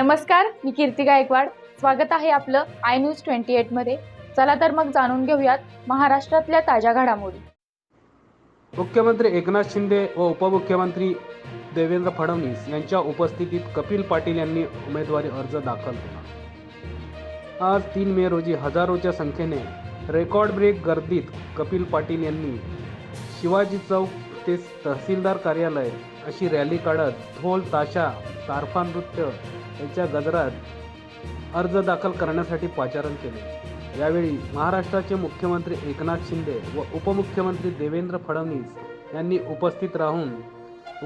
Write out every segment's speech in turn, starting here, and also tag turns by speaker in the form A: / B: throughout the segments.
A: नमस्कार मी कीर्ती गायकवाड. स्वागत आहे आपलं आय न्यूज ट्वेंटी एटमध्ये चला तर मग जाणून घेऊयात महाराष्ट्रातल्या ताज्या घडामोडी.
B: मुख्यमंत्री एकनाथ शिंदे व उपमुख्यमंत्री देवेंद्र फडणवीस यांच्या उपस्थितीत कपिल पाटील यांनी उमेदवारी अर्ज दाखल केला. आज तीन मे रोजी हजारोच्या संख्येने रेकॉर्ड ब्रेक गर्दीत कपिल पाटील यांनी शिवाजी चौक ते तहसीलदार कार्यालय अशी रॅली काढत ढोल ताशा तारफा नृत्य यांच्या गजरात अर्ज दाखल करण्यासाठी पाचारण केले. यावेळी महाराष्ट्राचे मुख्यमंत्री एकनाथ शिंदे व उपमुख्यमंत्री देवेंद्र फडणवीस यांनी उपस्थित राहून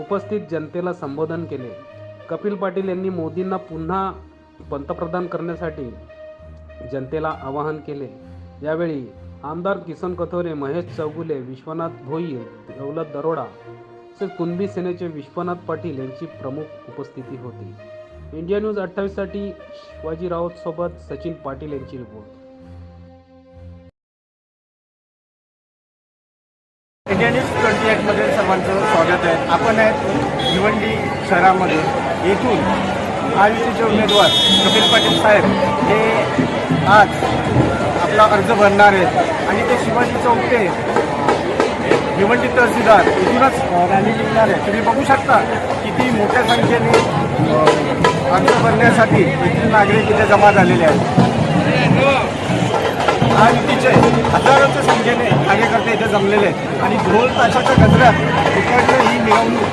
B: उपस्थित जनतेला संबोधन केले. कपिल पाटील यांनी मोदींना पुन्हा पंतप्रधान करण्यासाठी जनतेला आवाहन केले. यावेळी आमदार किसन कथोरे महेश चौगुले विश्वनाथ भोईर दौलत दरोडा तसेच कुणबी सेनेचे विश्वनाथ पाटील यांची प्रमुख उपस्थिती होती. इंडिया न्यूज अठ्ठावीससाठी शिवाजी राऊत सोबत सचिन पाटील यांची रिपोर्ट.
C: इंडिया न्यूज ट्वेंटी एटमध्ये सर्वांचं स्वागत आहे. आपण आहेत भिवंडी शहरामध्ये. येथून महायुतीचे उमेदवार कपिल पाटील साहेब हे आज आपला अर्ज भरणार आहेत आणि ते शिवाजी चौक ते भिवंडी तहसीलदार इथूनच रॅली निघणार आहे. तुम्ही बघू शकता किती मोठ्या संख्येने अर्ज भरण्यासाठी येथील नागरिक इथे जमा झालेले आहेत. महायुतीचे हजारोच्या संख्येने कार्यकर्ते इथे जमलेले आहेत. आणि ढोल ताशाच्या गजरात इकडनं ही मिरवणूक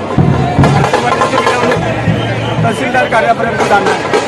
C: हर्षवर्धनची मिरवणूक तहसीलदार कार्यापर्यंत जाणार आहे.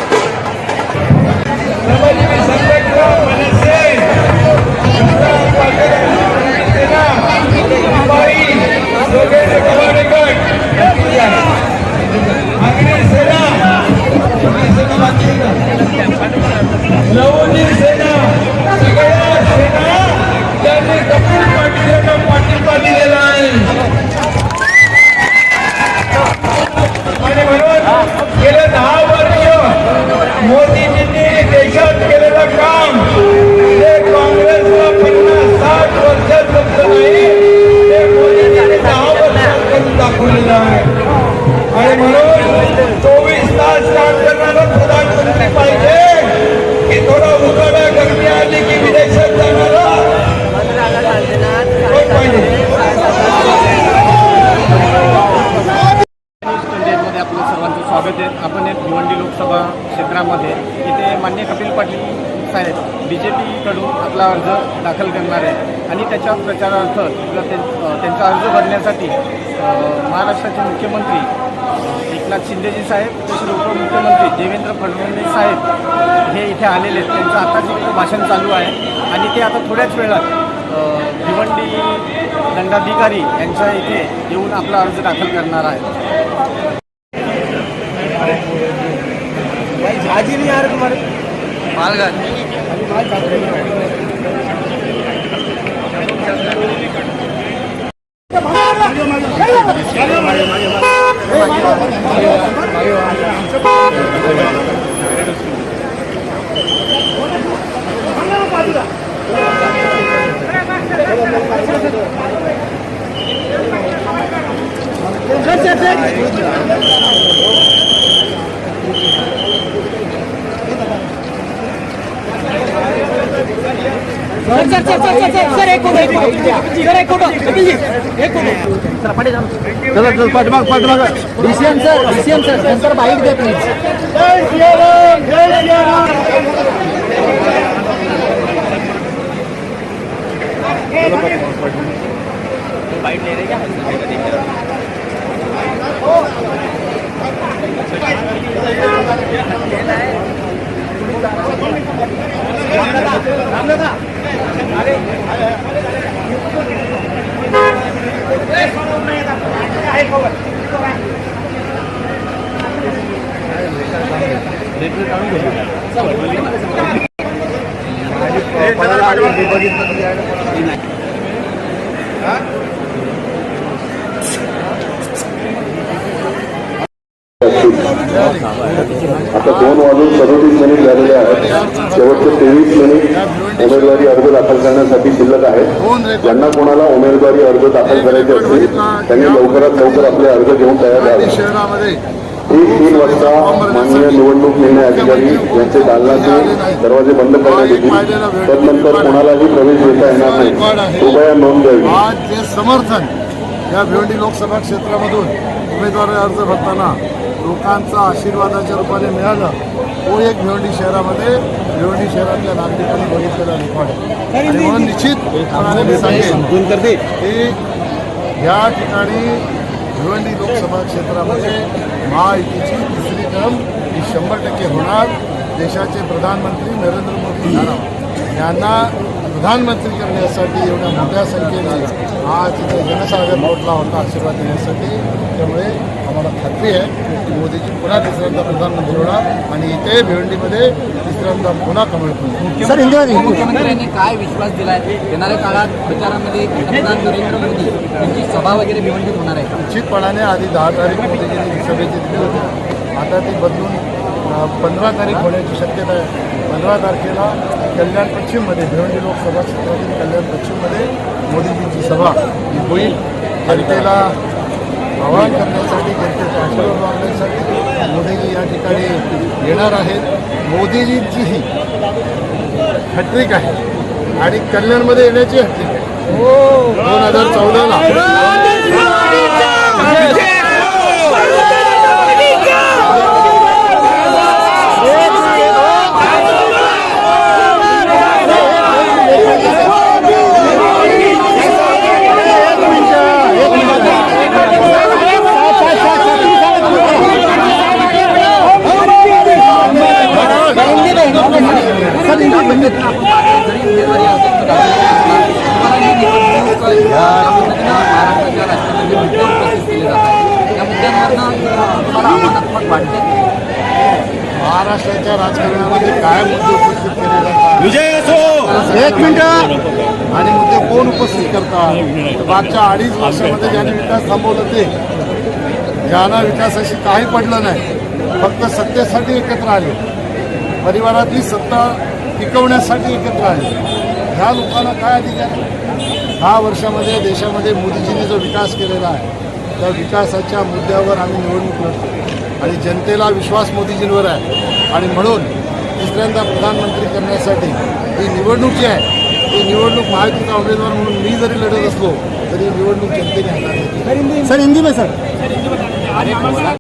C: आपला अर्ज दाखल करणार आहे. आणि त्याच्या प्रचारार्थ त्यांचा अर्ज भरण्यासाठी महाराष्ट्राचे मुख्यमंत्री एकनाथ शिंदेजी साहेब तसेच उपमुख्यमंत्री देवेंद्र फडणवीस साहेब हे इथे आलेले आहेत. त्यांचं आताच भाषण चालू आहे आणि ते आता थोड्याच वेळात भिवंडी दंडाधिकारी यांच्या इथे येऊन आपला अर्ज दाखल करणार आहे भाजी नहीं आ रही। तुम्हारे मालगाज
D: डीसीएम सर डीसीएम सर नंतर बाईट द्या प्लीज आहे
E: आता दोन वाजून सदोतीस मिनिट झालेले आहेत. शेवटचे तेवीस मिनिट उमेदवारी अर्ज दाखल करण्यासाठी शिल्लक आहेत. ज्यांना कोणाला उमेदवारी अर्ज दाखल करायचे असतील त्यांनी लवकरात लवकर आपले अर्ज घेऊन तयार
F: शहरामध्ये
E: एक तीन वाजता माननीय निवडणूक निर्णय अधिकारी यांचे दालनाचे दरवाजे बंद करण्यात येतील. तदनंतर कोणालाही प्रवेश देता येणार नाही. कृपया नोंद घ्यावी
F: जे समर्थन या भिवंडी लोकसभा क्षेत्रामधून उमेदवारी अर्ज भरताना लोकांचा आशीर्वादाच्या रूपाने मिळालं तो एक भिवंडी शहरामध्ये भिवंडी शहरातल्या नागरिकांनी बघितलेला रेकॉर्ड आहे. आणि म्हणून निश्चितपणाने मी सांगेन की या ठिकाणी भिवंडी लोकसभा क्षेत्रामध्ये महायुतीची तिसरी टर्म ही शंभर टक्के होणार. देशाचे प्रधानमंत्री नरेंद्र मोदी यांना प्रधानमंत्री करण्यासाठी एवढ्या मोठ्या संख्येने आज इथे जनसागर मोठला होता आशीर्वाद देण्यासाठी. त्यामुळे आम्हाला खात्री आहे की मोदीजी पुन्हा तिसऱ्यांदा प्रधानमंत्री होणार आणि इथे भिवंडीमध्ये तिसऱ्यांदा पुन्हा कमळ
G: मुख्यमंत्र्यांनी काय विश्वास दिलाय? येणाऱ्या काळात प्रचारामध्ये पंतप्रधान नरेंद्र मोदी यांची सभा वगैरे भिवंडीत होणार आहे का?
F: निश्चितपणाने आधी दहा तारीख मोदीजींनी सभेची दिली होती. आता ती बदलून पंधरा तारीख होण्याची शक्यता आहे. पंधरा तारखेला कल्याण पश्चिममध्ये भिवंडी लोकसभा क्षेत्रातील कल्याण पश्चिममध्ये मोदीजींची सभा ही होईल. जनतेला आवाहन करण्यासाठी जनतेचा आशीर्वाद मागण्यासाठी मोदीजी या ठिकाणी येणार आहेत. मोदीजींची ही हॅट्रिक आहे आणि कल्याणमध्ये येण्याची हॅट्रिक आहे. दोन हजार चौदाला
D: सर इंदिरा बंद
G: जरी उमेदवारी अर्ज दाखल केला, तुम्हाला ही निवडणूक या मुद्द्यावर प्रसिद्ध केली जात आहे या मुद्द्यांवरनं तुम्हाला आव्हानात्मक वाटते
F: महाराष्ट्राच्या राजकारणामध्ये काय मुद्दे उपस्थित केले जातात?
D: एक मिनिट!
F: आणि मुद्दे कोण उपस्थित करतात? मागच्या अडीच वर्षामध्ये ज्याने विकास थांबवलं ते ज्यांना विकासाशी काही पडलं नाही फक्त सत्तेसाठी एकत्र आले. परिवारातली सत्ता टिकवण्यासाठी एकत्र आले. ह्या लोकांना काय अधिकार आहे? दहा वर्षामध्ये देशामध्ये मोदीजींनी जो विकास केलेला आहे त्या विकासाच्या मुद्द्यावर आम्ही निवडणूक लढतो. आणि जनतेला विश्वास मोदीजींवर आहे. आणि म्हणून तिसऱ्यांदा प्रधानमंत्री करण्यासाठी ही निवडणूक जी आहे ती निवडणूक महायुतीचा उमेदवार म्हणून मी जरी लढत असलो तरी ही निवडणूक जनतेने हातात घेतली.
D: सर हिंदी में सर.